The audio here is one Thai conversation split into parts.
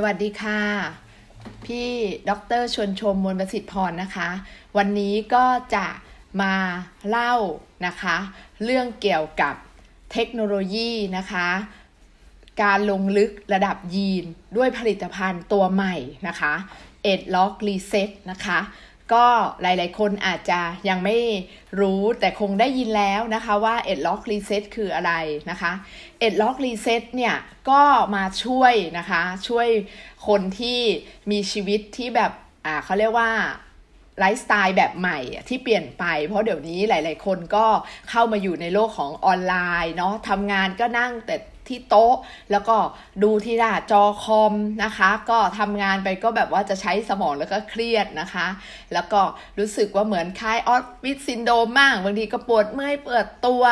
สวัสดีค่ะ พี่ดรชวนชมมวลประสิทธิ์พรนะคะ วันนี้ก็จะมาเล่านะคะ เรื่องเกี่ยวกับเทคโนโลยีนะคะ การลงลึกระดับยีนด้วยผลิตภัณฑ์ตัวใหม่นะคะเอ็ดล็อกรีเซ็ตนะคะ ก็หลายๆ คนอาจจะยังไม่รู้แต่คงได้ยินแล้วนะคะว่า e d Lock Reset คืออะไรนะคะ e d Lock Reset เนี่ยก็มาช่วยนะคะช่วยคนที่มีชีวิตที่แบบอ่าเขาเรียกว่าไลฟ์สไตล์แบบใหม่ที่เปลี่ยนไป เพราะเดี๋ยวนี้หลาย ๆ คนก็เข้ามาอยู่ในโลกของออนไลน์เนาะทำงานก็นั่งแต่ ที่โต๊ะ แล้วก็ดูที่หน้าจอคอมนะคะ ก็ทำงานไปก็แบบว่าจะใช้สมองแล้วก็เครียดนะคะ แล้วก็รู้สึกว่าเหมือนคล้ายออฟฟิศซินโดมมากบางทีก็ปวดเมื่อยเปิดตัว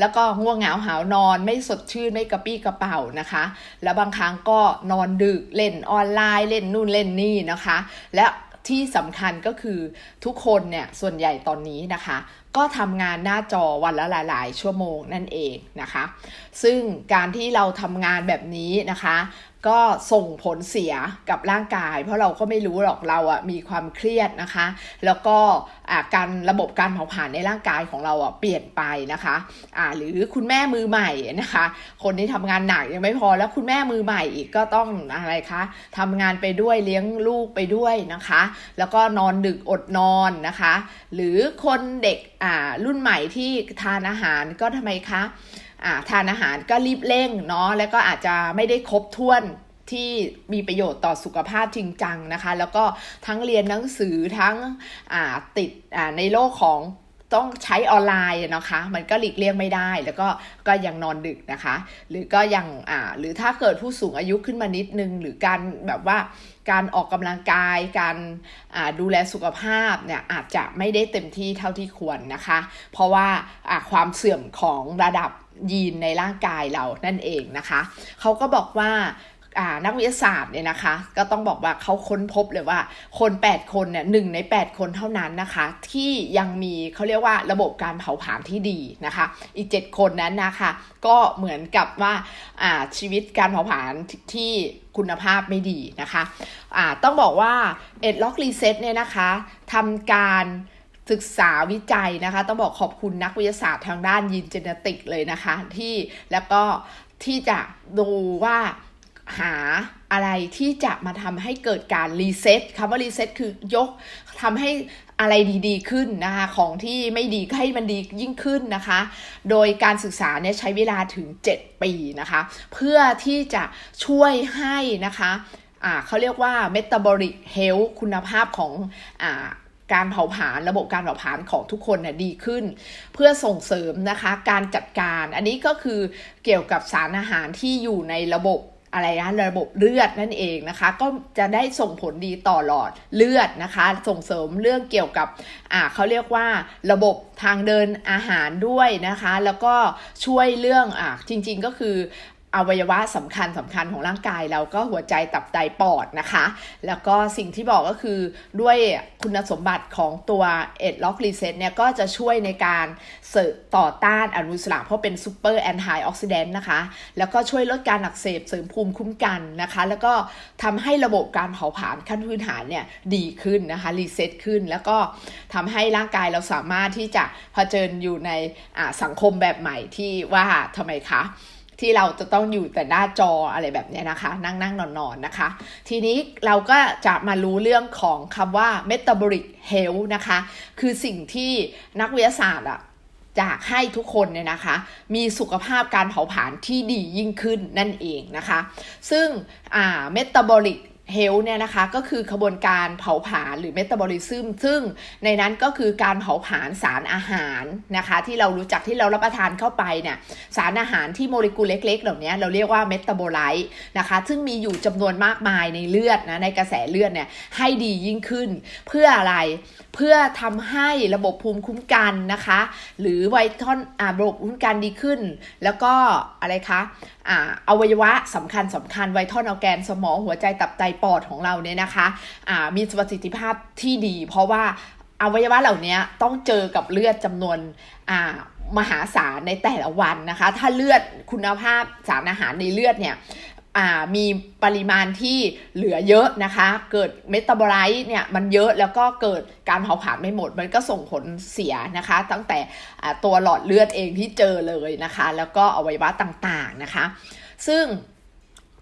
แล้วก็ง่วงเหงาหาวนอน ไม่สดชื่นไม่กระปี้กระเป๋านะคะ แล้วบางครั้งก็นอนดึกเล่นออนไลน์เล่นนู่นเล่นนี่นะคะ และที่สำคัญก็คือทุกคนเนี่ยส่วนใหญ่ตอนนี้นะคะ ก็ทำงานหน้าจอวันละหลาย ๆ ชั่วโมงนั่นเองนะคะ ซึ่งการที่เราทำงานแบบนี้นะคะ ก็ส่งผลเสียกับร่างกาย เพราะเราก็ไม่รู้หรอกเราอะมีความเครียดนะคะ แล้วก็การระบบการเผาผลาญในร่างกายของเราอะเปลี่ยนไปนะคะะหรือคุณแม่มือใหม่นะคะ คนที่ทำงานหนักยังไม่พอแล้วคุณแม่มือใหม่อีกก็ต้องอะไรคะทำงานไปด้วยเลี้ยงลูกไปด้วยนะคะ แล้วก็นอนดึกอดนอนนะคะ หรือคนเด็กรุ่นใหม่ที่ทานอาหารก็ทำไมคะทานอาหารก็รีบเร่งเนาะแล้วก็อาจจะไม่ได้ครบถ้วนที่มีประโยชน์ต่อสุขภาพจริงจังนะคะ แล้วก็ทั้งเรียนหนังสือทั้งติดในโลกของต้องใช้ออนไลน์นะคะ มันก็หลีกเลี่ยงไม่ได้ แล้วก็ก็ยังนอนดึกนะคะ หรือก็ยังอ่าหรือถ้าเกิดผู้สูงอายุขึ้นมานิดนึง หรือการแบบว่า การออกกำลังกาย การดูแลสุขภาพเนี่ยอาจจะไม่ได้เต็มที่เท่าที่ควรนะคะ เพราะว่าความเสื่อมของระดับยีนในร่างกายเรานั่นเองนะคะ เขาก็บอกว่า นักวิทยาศาสตร์เนี่ยนะคะ ก็ต้องบอกว่าเขาค้นพบเลยว่า คน 8 คนเนี่ยหนึ่งใน 8 คนเท่านั้นนะคะ ที่ยังมีเขาเรียกว่าระบบการเผาผลาญที่ดีนะคะ อีก 7 คนนั้นนะคะ ก็เหมือนกับว่าชีวิตการเผาผลาญที่คุณภาพไม่ดีนะคะะต้องบอกว่าเอ็ดล็อกรีเซ็ตเนี่ยนะคะทำการศึกษาวิจัยนะคะ ต้องบอกขอบคุณนักวิทยาศาสตร์ทางด้านยีนเจเนติกเลยนะคะ ที่แล้วก็ที่จะดูว่า หาอะไรที่จะมาทำให้เกิดการรีเซ็ตคำว่ารีเซ็ตคือยกทำให้อะไรดีๆขึ้นนะคะของที่ไม่ดีให้มันดียิ่งขึ้นนะคะ โดยการศึกษาเนี่ยใช้เวลาถึง 7 ปีนะคะ เพื่อที่จะช่วยให้นะคะะเขาเรียกว่า metabolic health คุณภาพของอการเผาผลาญระบบการเผาผลาญของทุกคนเนี่ยดีขึ้น เพื่อส่งเสริมนะคะการจัดการ อันนี้ก็คือเกี่ยวกับสารอาหารที่อยู่ในระบบ อะไรนะระบบเลือดนั่นเองนะคะ ก็จะได้ส่งผลดีต่อหลอดเลือดนะคะ ส่งเสริมเรื่องเกี่ยวกับอ่าเขาเรียกว่าระบบทางเดินอาหารด้วยนะคะ แล้วก็ช่วยเรื่องอ่าจริง ๆก็คือ อวัยวะสำคัญสำคัญของร่างกายเราก็หัวใจตับไตปอดนะคะ แล้วก็สิ่งที่บอกก็คือด้วยคุณสมบัติของตัวเอ็ดล็อกรีเซ็ตเนี่ยก็จะช่วยในการเสริมต่อต้านอนุมูลอิสระเพราะเป็นซูเปอร์แอนตี้ออกซิแดนต์นะคะ แล้วก็ช่วยลดการอักเสบเสริมภูมิคุ้มกันนะคะ แล้วก็ทำให้ระบบการเผาผลาญขั้นพื้นฐานเนี่ยดีขึ้นนะคะรีเซ็ตขึ้น แล้วก็ทำให้ร่างกายเราสามารถที่จะเผชิญอยู่ในสังคมแบบใหม่ที่ว่าทำไมคะ ที่เราจะต้องอยู่แต่หน้าจออะไรแบบนี้นะคะ นั่งนั่งนอนนอนนะคะ ทีนี้เราก็จะมารู้เรื่องของคำว่า metabolic health นะคะ คือสิ่งที่นักวิทยาศาสตร์อะอยากให้ทุกคนเนี่ยนะคะ มีสุขภาพการเผาผลาญที่ดียิ่งขึ้นนั่นเองนะคะ ซึ่ง อ่า metabolic เฮลเนี่ยนะคะก็คือขบวนการเผาผลาญหรือเมตาบอลิซึมซึ่งในนั้นก็คือการเผาผลาญสารอาหารนะคะ ที่เรารู้จักที่เรารับประทานเข้าไปเนี่ยสารอาหารที่โมเลกุลเล็ก ๆ เหล่านี้เราเรียกว่าเมตาบอไลต์นะคะ ซึ่งมีอยู่จำนวนมากมายในเลือดนะในกระแสเลือดเนี่ยให้ดียิ่งขึ้น เพื่ออะไรเพื่อทำให้ระบบภูมิคุ้มกันนะคะ หรือไวทอนอ่าระบบภูมิคุ้มกันดีขึ้น แล้วก็อะไรคะอ่าอวัยวะสำคัญสำคัญไวทอนออแกนสมองหัวใจตับไตปอดของเราเนี่ยนะคะอ่ามีประสิทธิภาพที่ดี เพราะว่าอวัยวะเหล่านี้ต้องเจอกับเลือดจำนวนอ่ามหาศาลในแต่ละวันนะคะ ถ้าเลือดคุณภาพสารอาหารในเลือดเนี่ยอ่ามีปริมาณที่เหลือเยอะนะคะ เกิดเมตาบอไลต์เนี่ยมันเยอะแล้วก็เกิดการเผาผลาญไม่หมด มันก็ส่งผลเสียนะคะ ตั้งแต่อ่าตัวหลอดเลือดเองที่เจอเลยนะคะ แล้วก็อวัยวะต่างๆนะคะ ซึ่ง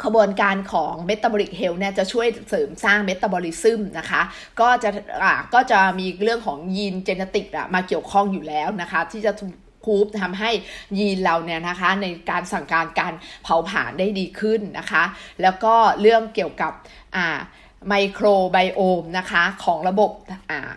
ขบวนการของ Metabolic Health เนี่ยจะช่วยเสริมสร้าง Metabolism นะคะ ก็จะอ่าก็จะมีเรื่องของยีนเจเนติกอะมาเกี่ยวข้องอยู่แล้วนะคะ ที่จะคูปทำให้ยีนเราเนี่ยนะคะ ในการสั่งการการเผาผลาญได้ดีขึ้นนะคะ แล้วก็เรื่องเกี่ยวกับอ่าไมโครไบโอมนะคะของระบบอ่า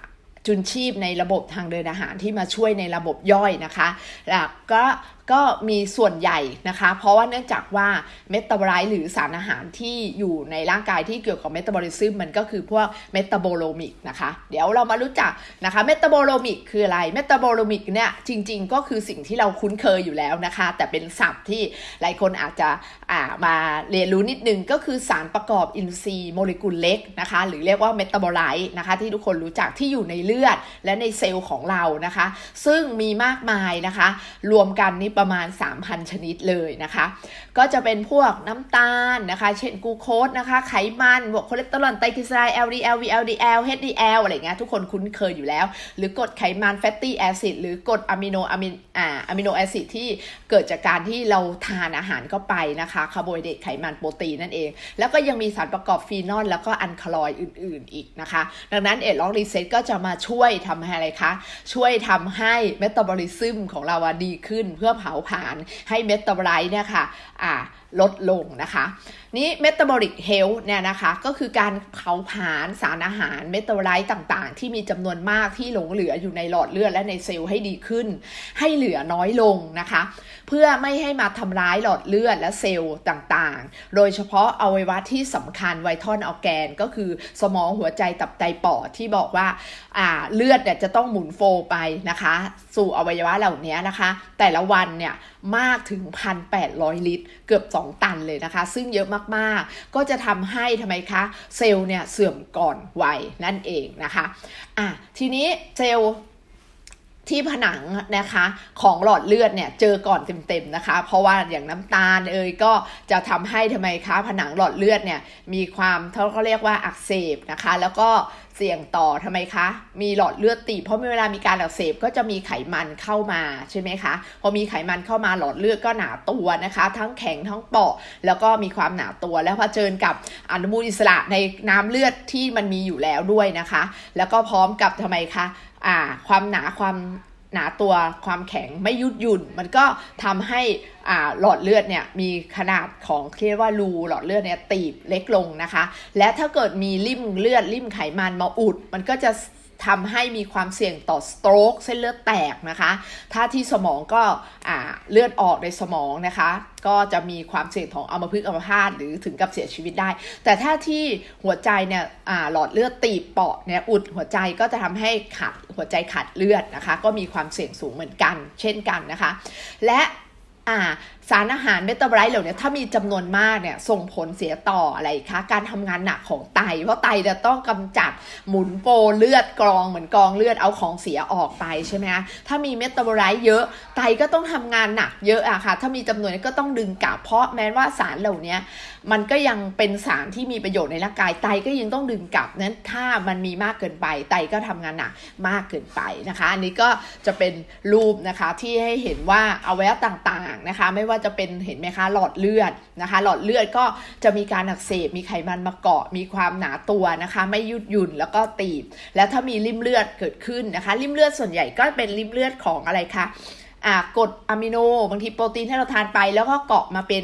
จุนชีพในระบบทางเดินอาหารที่มาช่วยในระบบย่อยนะคะแล้วก็ ก็มีส่วนใหญ่นะคะ เพราะว่าเนื่องจากว่าเมตาบอไลต์หรือสารอาหารที่อยู่ในร่างกายที่เกี่ยวกับเมตาบอลิซึมมันก็คือพวกเมตาโบโลมิกนะคะ เดี๋ยวเรามารู้จักนะคะเมตาโบโลมิกคืออะไรเมตาโบโลมิกเนี่ยจริง ๆ ก็คือสิ่งที่เราคุ้นเคยอยู่แล้วนะคะ แต่เป็นศัพท์ที่หลายคนอาจจะอ่ามาเรียนรู้นิดนึงก็คือสารประกอบอินทรีย์โมเลกุลเล็กนะคะหรือเรียกว่าเมตาบอไลต์นะคะที่ทุกคนรู้จักที่อยู่ในเลือดและในเซลล์ของเรานะคะ ซึ่งมีมากมายนะคะ รวมกันนี่ประมาณ 3,000 ชนิดเลยนะคะ ก็จะเป็นพวกน้ำตาลนะคะ เช่นกูโคสนะคะ ไขมันบวกคอเลสเตอรอลไตรกลีเซอไรด์ LDL VLDL HDL อะไรเงี้ยทุกคนคุ้นเคยอยู่แล้ว หรือกรดไขมัน fatty acid หรือกรดอะมิโนอะมินอ่าอะมิโนแอซิดที่เกิดจากการที่เราทานอาหารเข้าไปนะคะคาร์โบไฮเดรตไขมันโปรตีนนั่นเอง แล้วก็ยังมีสารประกอบฟีนอลแล้วก็อันคาลอยด์อื่น ๆ อีกนะคะ ดังนั้นเอดล็อกรีเซ็ตก็จะมาช่วยทำให้อะไรคะ ช่วยทำให้เมตาบอลิซึมของเราอะดีขึ้นเพื่อเผาผลาญให้เมตาบอไลต์เนี่ยค่ะอ่าลดลงนะคะ นี้เมตาบอลิกเฮลท์เนี่ยนะคะ ก็คือการเผาผลาญสารอาหารเมตาบอไลต์ต่างๆ ที่มีจำนวนมากที่หลงเหลืออยู่ในหลอดเลือดและในเซลล์ให้ดีขึ้น ให้เหลือน้อยลงนะคะ เพื่อไม่ให้มาทำร้ายหลอดเลือดและเซลล์ต่างๆ โดยเฉพาะอวัยวะที่สำคัญไวทอนออแกน ก็คือสมองหัวใจตับไตปอดที่บอกว่าอ่าเลือดเนี่ยจะต้องหมุนโฟไปนะคะ สู่อวัยวะเหล่านี้นะคะ แต่ละวันเนี่ยมากถึง 1,800 ลิตร เกือบ2ตันเลยนะคะ ซึ่งเยอะมากๆ ก็จะทำให้ทำไมคะเซลล์เนี่ยเสื่อมก่อนวัยนั่นเองนะคะอะทีนี้เซลล์ ที่ผนังนะคะของหลอดเลือดเนี่ยเจอก่อนเต็มๆนะคะ เพราะว่าอย่างน้ำตาลเอยก็จะทำให้ทำไมคะผนังหลอดเลือดเนี่ยมีความเขาเรียกว่าอักเสบนะคะ แล้วก็เสี่ยงต่อทำไมคะ มีหลอดเลือดตีบเพราะเวลามีการอักเสบก็จะมีไขมันเข้ามาใช่ไหมคะ พอมีไขมันเข้ามาหลอดเลือดก็หนาตัวนะคะ ทั้งแข็งทั้งเปราะแล้วก็มีความหนาตัว แล้วเผชิญกับอนุมูลอิสระในน้ำเลือดที่มันมีอยู่แล้วด้วยนะคะ แล้วก็พร้อมกับทำไมคะ อ่า ความหนาความหนาตัวความแข็งไม่ยุดหยุ่น มันก็ทำให้อ่าหลอดเลือดเนี่ยมีขนาดของเรียกว่ารูหลอดเลือดเนี่ยตีบเล็กลงนะคะ และถ้าเกิดมีริ่มเลือดริ่มไขมันมาอุด มันก็จะ ทำให้มีความเสี่ยงต่อสโตรกเส้นเลือดแตกนะคะ ถ้าที่สมองก็เลือดออกในสมองนะคะ ก็จะมีความเสี่ยงของอัมพฤกษ์อัมพาตหรือถึงกับเสียชีวิตได้ แต่ถ้าที่หัวใจเนี่ยหลอดเลือดตีบเปาะเนี่ยอุดหัวใจก็จะทำให้ขาดหัวใจขาดเลือดนะคะ ก็มีความเสี่ยงสูงเหมือนกัน เช่นกันนะคะ และ อ่าสารอาหารเมตาบอไลต์เหล่านี้ถ้ามีจำนวนมากเนี่ยส่งผลเสียต่ออะไรคะการทำงานหนักของไต เพราะไตจะต้องกำจัดหมุนโปรเลือดกรองเหมือนกรองเลือดเอาของเสียออกไปใช่ไหมคะถ้ามีเมตาบอไลต์เยอะไตก็ต้องทำงานหนักเยอะอะค่ะถ้ามีจำนวนก็ต้องดึงกลับเพราะแม้ว่าสารเหล่านี้มันก็ยังเป็นสารที่มีประโยชน์ในร่างกายไตก็ยังต้องดึงกลับนั้นถ้ามันมีมากเกินไปไตก็ทำงานหนักมากเกินไปนะคะ อันนี้ก็จะเป็นรูปนะคะที่ให้เห็นว่าอวัยวะต่างนะคะ ไม่ว่าจะเป็นเห็นไหมคะหลอดเลือดนะคะ หลอดเลือดก็จะมีการอักเสบมีไขมันมาเกาะ มีความหนาตัวนะคะ ไม่ยืดหยุ่นแล้วก็ตีบ แล้วถ้ามีริ่มเลือดเกิดขึ้นนะคะ ริ่มเลือดส่วนใหญ่ก็เป็นริ่มเลือดของอะไรคะอ่ากรดอะมิโนบางทีโปรตีนที่เราทานไปแล้วก็เกาะมาเป็น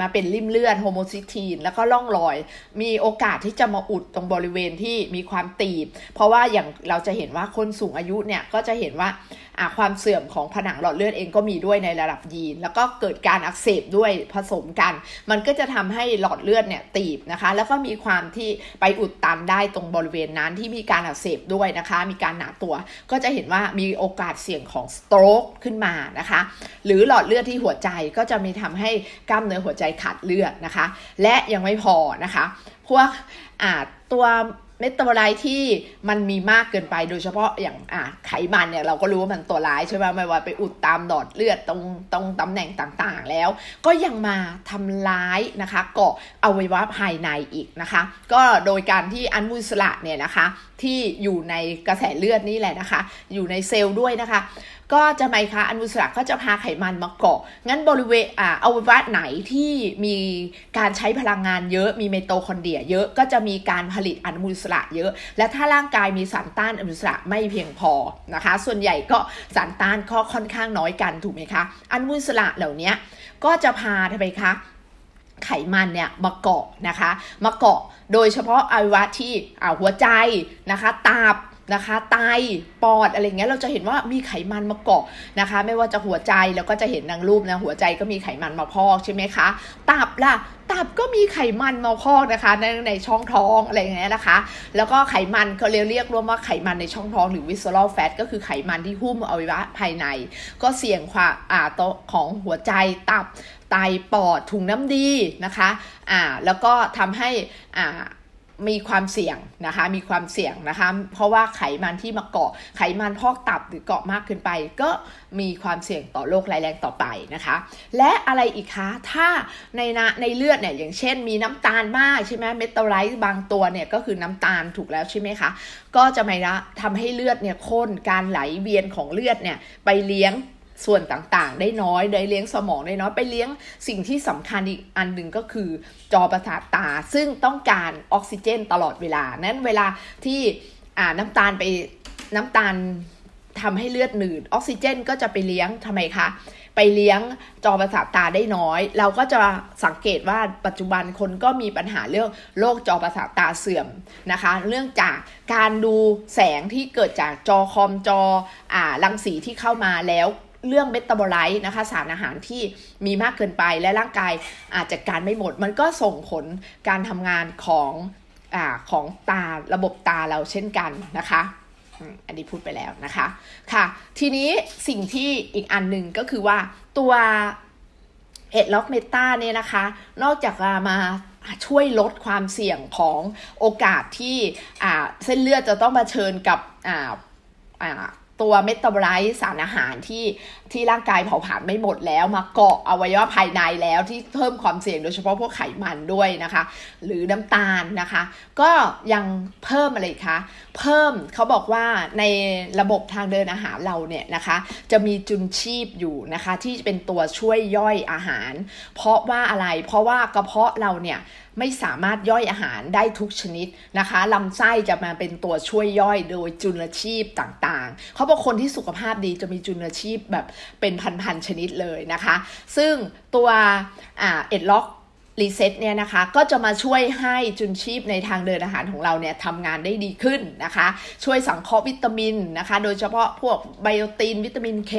มาเป็นริ่มเลือดโฮโมซิสตีน แล้วก็ล่องรอย มีโอกาสที่จะมาอุดตรงบริเวณที่มีความตีบ เพราะว่าอย่างเราจะเห็นว่าคนสูงอายุเนี่ยก็จะเห็นว่าอ่าความเสื่อมของผนังหลอดเลือดเองก็มีด้วยในระดับยีน แล้วก็เกิดการอักเสบด้วยผสมกัน มันก็จะทำให้หลอดเลือดเนี่ยตีบนะคะ แล้วก็มีความที่ไปอุดตันได้ตรงบริเวณนั้นที่มีการอักเสบด้วยนะคะ มีการหนาตัวก็จะเห็นว่ามีโอกาสเสี่ยงของสโตรกขึ้นมานะคะ หรือหลอดเลือดที่หัวใจก็จะมีทำให้กล้ามเนื้อหัวใจขาดเลือดนะคะ และยังไม่พอนะคะ พวกอ่าตัวเมตาบอไลท์ที่มันมีมากเกินไปโดยเฉพาะอย่างอะไขมันเนี่ยเราก็รู้ว่ามันตัวร้ายใช่ไหมไม่ว่าไปอุดตามดอดเลือดตรงตรงตำแหน่งต่างๆ แล้ว ก็ยังมาทำร้ายนะคะเกาะอวัยวะภายในอีกนะคะ ก็โดยการที่อนุมูลสระเนี่ยนะคะที่อยู่ในกระแสเลือดนี่แหละนะคะ อยู่ในเซลล์ด้วยนะคะก็จะไหมคะอนุมูลอิสระก็จะพาไขมันมาเกาะ งั้นบริเวณอ่าอวัยวะไหนที่มีการใช้พลังงานเยอะมีไมโตคอนเดรีย เยอะก็จะมีการผลิตอนุมูลอิสระเยอะ และถ้าร่างกายมีสารต้านอนุมูลอิสระไม่เพียงพอนะคะ ส่วนใหญ่ก็สารต้านก็ค่อนข้างน้อยกันถูกไหมคะอนุมูลอิสระเหล่านี้ก็จะพาทำไมคะไขมันเนี่ยมาเกาะนะคะ มาเกาะโดยเฉพาะอวัยวะที่อ่าหัวใจนะคะตับ นะคะไตปอดอะไรเงี้ยเราจะเห็นว่ามีไขมันมาเกาะนะคะ ไม่ว่าจะหัวใจแล้วก็จะเห็นดังรูปนะหัวใจก็มีไขมันมาพอกใช่ไหมคะตับล่ะตับก็มีไขมันมาพอกนะคะในในช่องท้องอะไรอย่างเงี้ยนะคะ แล้วก็ไขมันเขาเรียกเรียกรวมว่าไขมันในช่องท้องหรือ visceral fat ก็คือไขมันที่หุ้มอวัยวะภายใน ก็เสี่ยงความอ่าตของหัวใจตับไตปอดถุงน้ำดีนะคะอ่าแล้วก็ทำให้อ่า มีความเสี่ยงนะคะ มีความเสี่ยงนะคะ เพราะว่าไขมันที่มาเกาะไขมันพอกตับหรือเกาะมากเกินไป ก็มีความเสี่ยงต่อโรคร้ายแรงต่อไปนะคะ และอะไรอีกคะ ถ้าในนะในเลือดเนี่ยอย่างเช่น มีน้ำตาลมากใช่ไหมเมตาไลท์บางตัวเนี่ยก็คือน้ำตาลถูกแล้วใช่ไหมคะ ก็จะไม่ละทำให้เลือดเนี่ยข้นการไหลเวียนของเลือดเนี่ยไปเลี้ยง ส่วนต่างๆ ได้น้อยได้เลี้ยงสมองได้น้อยไปเลี้ยงสิ่งที่สำคัญอีกอันหนึ่งก็คือจอประสาทตา ซึ่งต้องการออกซิเจนตลอดเวลา นั้นเวลาที่อ่าน้ำตาลไปน้ำตาลทำให้เลือดหนืดออกซิเจนก็จะไปเลี้ยงทำไมคะไปเลี้ยงจอประสาทตาได้น้อย เราก็จะสังเกตว่าปัจจุบันคนก็มีปัญหาเรื่องโรคจอประสาทตาเสื่อมนะคะ เรื่องจากการดูแสงที่เกิดจากจอคอมจออ่ารังสีที่เข้ามาแล้ว เรื่องเมตาบอไลต์นะคะสารอาหารที่มีมากเกินไปและร่างกายอาจจัดการไม่หมด มันก็ส่งผลการทำงานของอของตาระบบตาเราเช่นกันนะคะอันนี้พูดไปแล้วนะคะค่ะ ทีนี้สิ่งที่อีกอันหนึ่งก็คือว่าตัวเอ็ดล็อกเมตาเนี่ยนะคะ นอกจากจะมาช่วยลดความเสี่ยงของโอกาสที่เส้นเลือดจะต้องมาเชิญกับ ตัวเมตาบอไลต์สารอาหารที่ที่ร่างกายเผาผลาญไม่หมดแล้วมาเกาะอวัยวะภายในแล้วที่เพิ่มความเสี่ยงโดยเฉพาะพวกไขมันด้วยนะคะ หรือน้ำตาลนะคะ ก็ยังเพิ่มอะไรคะเพิ่มเขาบอกว่าในระบบทางเดินอาหารเราเนี่ยนะคะ จะมีจุลชีพอยู่นะคะ ที่เป็นตัวช่วยย่อยอาหาร เพราะว่าอะไรเพราะว่ากระเพาะเราเนี่ย ไม่สามารถย่อยอาหารได้ทุกชนิดนะคะลำไส้จะมาเป็นตัวช่วยย่อยโดยจุลชีพต่างๆ เขาบอกคนที่สุขภาพดีจะมีจุลชีพแบบเป็นพันๆชนิดเลยนะคะ ซึ่งตัวเอ็ดล็อก รีเซ็ตเนี่ยนะคะก็จะมาช่วยให้จุลชีพในทางเดินอาหารของเราเนี่ยทำงานได้ดีขึ้นนะคะ ช่วยสังเคราะห์วิตามินนะคะ โดยเฉพาะพวกไบโอตินวิตามินเค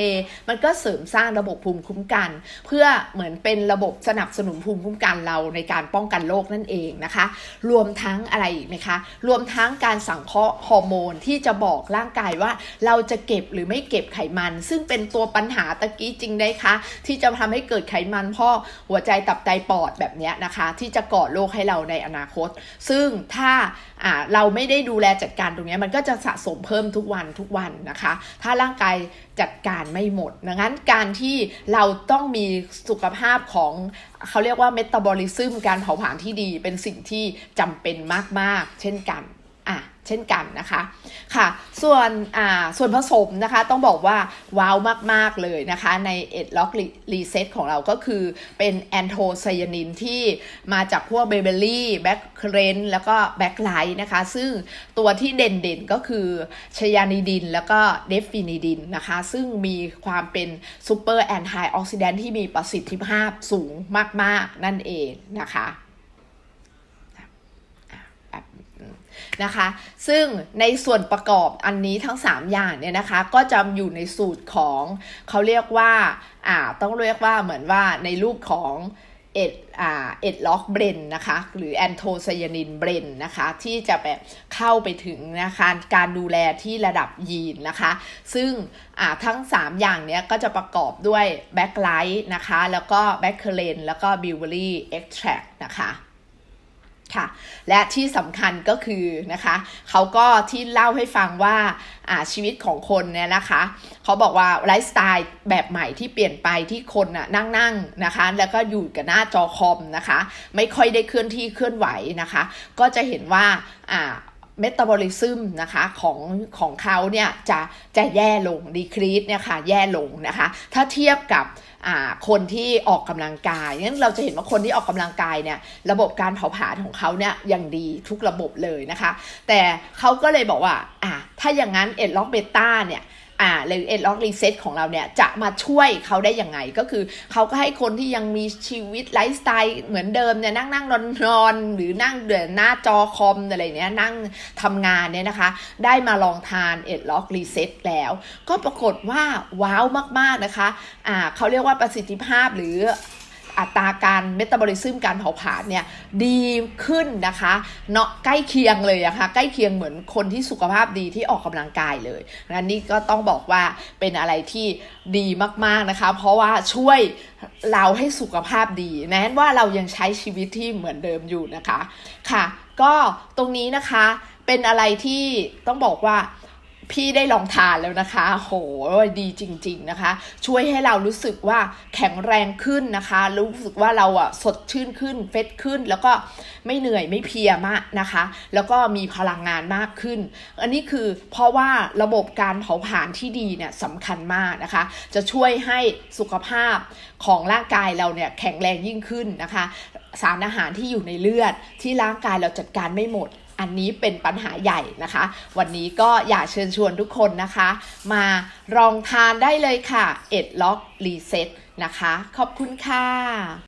มันก็เสริมสร้างระบบภูมิคุ้มกัน เพื่อเหมือนเป็นระบบสนับสนุนภูมิคุ้มกันเราในการป้องกันโรคนั่นเองนะคะ รวมทั้งอะไรอีกไหมคะรวมทั้งการสังเคราะห์ฮอร์โมนที่จะบอกร่างกายว่าเราจะเก็บหรือไม่เก็บไขมัน ซึ่งเป็นตัวปัญหาตะกี้จริงได้คะที่จะทำให้เกิดไขมันพอกหัวใจตับไตปอดแบบเนี้นะคะที่จะก่อโรคให้เราในอนาคต ซึ่งถ้าเราไม่ได้ดูแลจัดการตรงนี้มันก็จะสะสมเพิ่มทุกวันทุกวันนะคะ ถ้าร่างกายจัดการไม่หมดดังนั้นการที่เราต้องมีสุขภาพของเขาเรียกว่าเมตาบอลิซึมการเผาผลาญที่ดีเป็นสิ่งที่จำเป็นมาก ๆ เช่นกัน เช่นกันนะคะค่ะส่วนอ่าส่วนผสมนะคะต้องบอกว่าว้าวมาก ๆ เลยนะคะ ในเอ็ดล็อกรีเซ็ตของเราก็คือเป็นแอนโทไซยานินที่มาจากพวกเบเบอรี่แบ็คเครนแล้วก็แบ็คไลท์นะคะ ซึ่งตัวที่เด่นๆก็คือชยานิดินแล้วก็เดฟินิดินนะคะ ซึ่งมีความเป็นซูเปอร์แอนตี้ออกซิแดนที่มีประสิทธิภาพสูงมาก ๆ นั่นเองนะคะ นะคะ ซึ่งในส่วนประกอบอันนี้ทั้ง 3 อย่างเนี่ยนะคะ ก็จะอยู่ในสูตรของเขาเรียกว่าอ่าต้องเรียกว่าเหมือนว่าในรูปของเอ็ดอ่าเอ็ดล็อกเบรนนะคะหรือแอนโทไซยานินเบรนนะคะที่จะแบบเข้าไปถึงนะคะการดูแลที่ระดับยีนนะคะ ซึ่งอ่าทั้ง 3 อย่างเนี้ยก็จะประกอบด้วยแบ็คไลท์นะคะแล้วก็แบ็คเคเลนแล้วก็บิวเบอรี่เอ็กแทรนะคะ ค่ะ และที่สำคัญก็คือนะคะเขาก็ที่เล่าให้ฟังว่าอ่าชีวิตของคนเนี่ยนะคะเขาบอกว่าไลฟ์สไตล์แบบใหม่ที่เปลี่ยนไปที่คนน่ะนั่งๆนะคะ แล้วก็อยู่กับหน้าจอคอมนะคะ ไม่ค่อยได้เคลื่อนที่เคลื่อนไหวนะคะ ก็จะเห็นว่าอ่า เมตาบอลิซึมนะคะของของเขาเนี่ยจะจะแย่ลงดีครีสเนี่ยค่ะแย่ลงนะคะ ถ้าเทียบกับคนที่ออกกำลังกายงั้นเราจะเห็นว่าคนที่ออกกำลังกายเนี่ยระบบการเผาผลาญของเขาเนี่ยยังดีทุกระบบเลยนะคะ แต่เขาก็เลยบอกว่าอ่าถ้าอย่างนั้นเอ็ดล็อกเบต้าเนี่ย อ่าเลเอ็ดล็อกรีเซ็ตของเราเนี่ยจะมาช่วยเขาได้ยังไง ก็คือเขาก็ให้คนที่ยังมีชีวิตไลฟ์สไตล์เหมือนเดิมเนี่ยนั่งนั่งนอนนอนหรือนั่งเดือหน้าจอคอมอะไรเนี้ยนั่งทำงานเนี่ยนะคะ ได้มาลองทานเอ็ดล็อกรีเซ็ตแล้ว ก็ปรากฏว่าว้าวมากๆนะคะอ่าเขาเรียกว่าประสิทธิภาพหรือ อัตราการเมตาบอลิซึมการเผาผลาญเนี่ยดีขึ้นนะคะเนาะใกล้เคียงเลยอะคะใกล้เคียงเหมือนคนที่สุขภาพดีที่ออกกำลังกายเลยนะนี่ก็ต้องบอกว่าเป็นอะไรที่ดีมากๆนะคะ เพราะว่าช่วยเราให้สุขภาพดีแม้ว่าเรายังใช้ชีวิตที่เหมือนเดิมอยู่นะคะค่ะ ก็ตรงนี้นะคะเป็นอะไรที่ต้องบอกว่า พี่ได้ลองทานแล้วนะคะ โห ดีจริง ๆนะคะ ช่วยให้เรารู้สึกว่าแข็งแรงขึ้นนะคะ รู้สึกว่าเราอะสดชื่นขึ้น เฟสขึ้น แล้วก็ไม่เหนื่อยไม่เพียมากนะคะ แล้วก็มีพลังงานมากขึ้น อันนี้คือเพราะว่าระบบการเผาผลาญที่ดีเนี่ยสำคัญมากนะคะ จะช่วยให้สุขภาพของร่างกายเราเนี่ยแข็งแรงยิ่งขึ้นนะคะ สารอาหารที่อยู่ในเลือดที่ร่างกายเราจัดการไม่หมด อันนี้เป็นปัญหาใหญ่นะคะ วันนี้ก็อยากเชิญชวนทุกคนนะคะ มาลองทานได้เลยค่ะ เอ็ดล็อกรีเซ็ตนะคะ ขอบคุณค่ะ